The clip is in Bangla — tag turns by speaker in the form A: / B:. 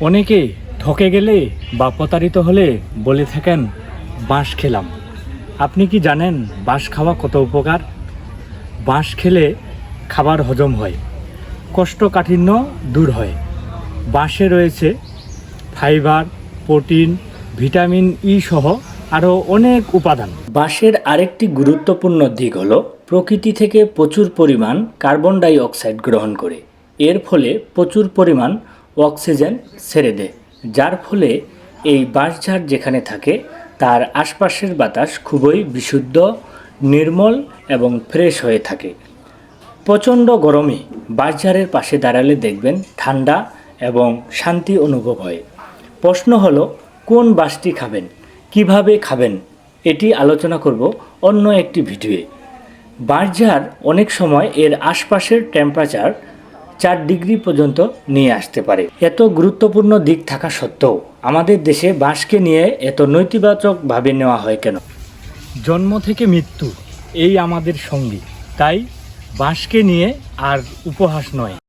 A: অনেকে ঠকে গেলে বা প্রতারিত হলে বলে থাকেন, বাঁশ খেলাম। আপনি কি জানেন বাঁশ খাওয়া কত উপকার? বাঁশ খেলে খাবার হজম হয় কোষ্ঠকাঠিন্য দূর হয়। বাঁশে রয়েছে ফাইবার, প্রোটিন, ভিটামিন ই সহ আরও অনেক উপাদান। বাঁশের আরেকটি গুরুত্বপূর্ণ দিক হলো প্রকৃতি থেকে প্রচুর পরিমাণ কার্বন ডাই অক্সাইড গ্রহণ করে। এর ফলে প্রচুর পরিমাণ অক্সিজেন ছেড়ে দেয় যার ফলে এই বাঁশঝাড় যেখানে থাকে, তার আশপাশের বাতাস খুবই বিশুদ্ধ, নির্মল এবং ফ্রেশ হয়ে থাকে। প্রচণ্ড গরমে বাঁশঝাড়ের পাশে দাঁড়ালে দেখবেন ঠান্ডা এবং শান্তি অনুভব হয়। প্রশ্ন হলো, কোন বাসটি খাবেন? কীভাবে খাবেন? এটি আলোচনা করব অন্য একটি ভিডিওয়ে। বাঁশঝাড় অনেক সময় এর আশপাশের টেম্পারেচার চার ডিগ্রি পর্যন্ত নিয়ে আসতে পারে। এত গুরুত্বপূর্ণ দিক থাকা সত্ত্বেও আমাদের দেশে বাঁশকে নিয়ে এত নৈতিবাচকভাবে নেওয়া হয় কেন? জন্ম থেকে মৃত্যু, এই আমাদের সঙ্গী। তাই বাঁশকে নিয়ে আর উপহাস নয়।